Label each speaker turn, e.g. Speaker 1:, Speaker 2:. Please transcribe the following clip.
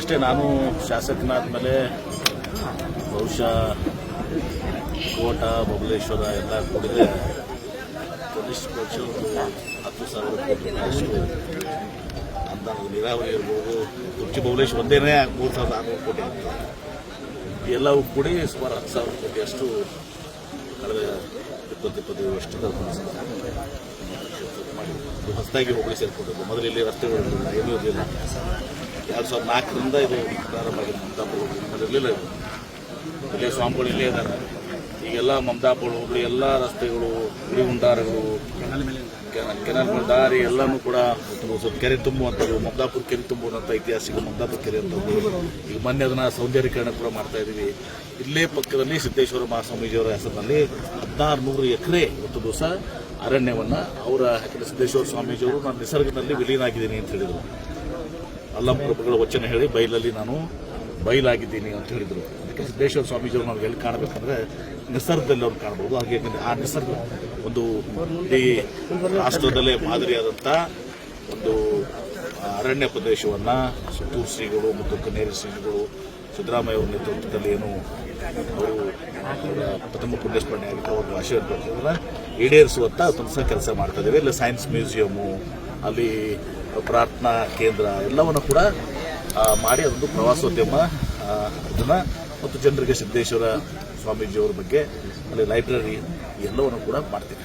Speaker 1: ಇಷ್ಟೇ ನಾನು ಶಾಸಕನಾದ್ಮೇಲೆ ಬಹುಶಃ ಕೋಟ, ಬಬಲೇಶ್ವರ ಎಲ್ಲ ಕೂಡಿದ್ರೆ ಪೊಲೀಸ್ ಪಕ್ಷ ಹತ್ತು ಸಾವಿರ ಕೋಟಿ ಅನುದಾನ ನೀರಾವರಿ ಇರ್ಬೋದು. ಕುರ್ಚಿ ಬಬಲೇಶ್ವರ ಒಂದೇನೇ ಮೂರು ಸಾವಿರದ ಆರುನೂರು ಕೋಟಿ ಆಗ್ತದೆ ಎಲ್ಲವೂ ಕೂಡಿ ಸುಮಾರು ಹತ್ತು ಸಾವಿರ ಕೋಟಿಯಷ್ಟು ಕಳೆದ ಇಪ್ಪತ್ತು ಇಪ್ಪತ್ತೈದು ವರ್ಷದ ಹೊಸದಾಗಿ ಹೋಗಿ ಸೇರ್ಕೊಂಡಿದ್ದು. ಮೊದಲು ಇಲ್ಲಿ ರಸ್ತೆಗಳು ಏನೂ ಇರಲಿಲ್ಲ. ಎರಡು ಸಾವಿರದ ನಾಲ್ಕರಿಂದ ಇದು ಪ್ರಾರಂಭ ಆಗಿದೆ. ಮಮತಾಪುರ ಇರಲಿಲ್ಲ ಇದು. ಇಲ್ಲೇ ಸ್ವಾಮಿಗಳು ಇಲ್ಲೇ ಇದ್ದಾರೆ. ಈಗೆಲ್ಲ ಮಮತಾಪುರ, ಹೋಬಳಿ ಎಲ್ಲ ರಸ್ತೆಗಳು ಗುಡಿ ಹುಂಡಾರಗಳು ಕೆನಲ್ ಮೇಲೆ ದಾರಿ ಎಲ್ಲನೂ ಕೂಡ ಸ್ವಲ್ಪ ಕೆರೆ ತುಂಬುವಂಥದ್ದು ಮಮದಾಪುರ ಕೆರೆ ತುಂಬುವಂಥ ಐತಿಹಾಸಿಕ ಮಮದಾಪುರ ಕೆರೆ ಅಂತದ್ದು ಈಗ ಮೊನ್ನೆ ಅದನ್ನ ಸೌಂದರ್ಯೀಕರಣ ಕೂಡ ಮಾಡ್ತಾ ಇದ್ದೀವಿ. ಇಲ್ಲೇ ಪಕ್ಕದಲ್ಲಿ ಸಿದ್ದೇಶ್ವರ ಮಹಾಸ್ವಾಮೀಜಿಯವರ ಹೆಸರಿನಲ್ಲಿ ಹದಿನಾರು ನೂರು ಎಕರೆ ಒಂದು ದಿವಸ ಅರಣ್ಯವನ್ನು ಅವರ ಸಿದ್ದೇಶ್ವರ ಸ್ವಾಮೀಜಿಯವರು, ನಾನು ನಿಸರ್ಗದಲ್ಲಿ ವಿಲೀನ ಆಗಿದ್ದೀನಿ ಅಂತ ಹೇಳಿದರು. ಅಲ್ಲಂ ಪ್ರಭುಗಳ ವಚನ ಹೇಳಿ ಬೈಲಲ್ಲಿ ನಾನು ಬೈಲಾಗಿದ್ದೀನಿ ಅಂತ ಹೇಳಿದರು. ಅದಕ್ಕೆ ಸಿದ್ದೇಶ್ವರ ಸ್ವಾಮೀಜಿಯವರು ನಾವು ಎಲ್ಲಿ ಕಾಣಬೇಕಂದ್ರೆ ನಿಸರ್ಗದಲ್ಲಿ ಅವ್ರು ಕಾಣ್ಬೋದು ಹಾಗೆ ಆ ನಿಸರ್ಗ ಒಂದು ಇಡೀ ರಾಷ್ಟ್ರದಲ್ಲೇ ಮಾದರಿಯಾದಂಥ ಒಂದು ಅರಣ್ಯ ಪ್ರದೇಶವನ್ನು ಸುತ್ತೂರು ಶ್ರೀಗಳು ಮತ್ತು ಕನ್ನೇರಿ ಶ್ರೀಗಳು ಸಿದ್ದರಾಮಯ್ಯ ಅವರ ನೇತೃತ್ವದಲ್ಲಿ ಏನು ಅವರು ಪ್ರಥಮ ಪುಣ್ಯಸ್ಮರಣೆ ಆಗಿತ್ತು. ಅವ್ರ ಆಶೀರ್ವಾದ ಪಡ್ತಿದ್ರೆ ಈಡೇರಿಸುವಂಥ ಒಂದು ಕೆಲಸ ಮಾಡ್ತಾ ಇದ್ದೀವಿ. ಇಲ್ಲ ಸೈನ್ಸ್ ಮ್ಯೂಸಿಯಮು ಅಲ್ಲಿ ಪ್ರಾರ್ಥನಾ ಕೇಂದ್ರ ಎಲ್ಲವನ್ನು ಕೂಡ ಮಾಡಿ ಅದೊಂದು ಪ್ರವಾಸೋದ್ಯಮ ಅದನ್ನು ಮತ್ತು ಜನರಿಗೆ ಸಿದ್ದೇಶ್ವರ ಸ್ವಾಮೀಜಿಯವರ ಬಗ್ಗೆ, ಅಲ್ಲಿ ಲೈಬ್ರರಿ ಎಲ್ಲವನ್ನು ಕೂಡ ಮಾಡ್ತೀವಿ.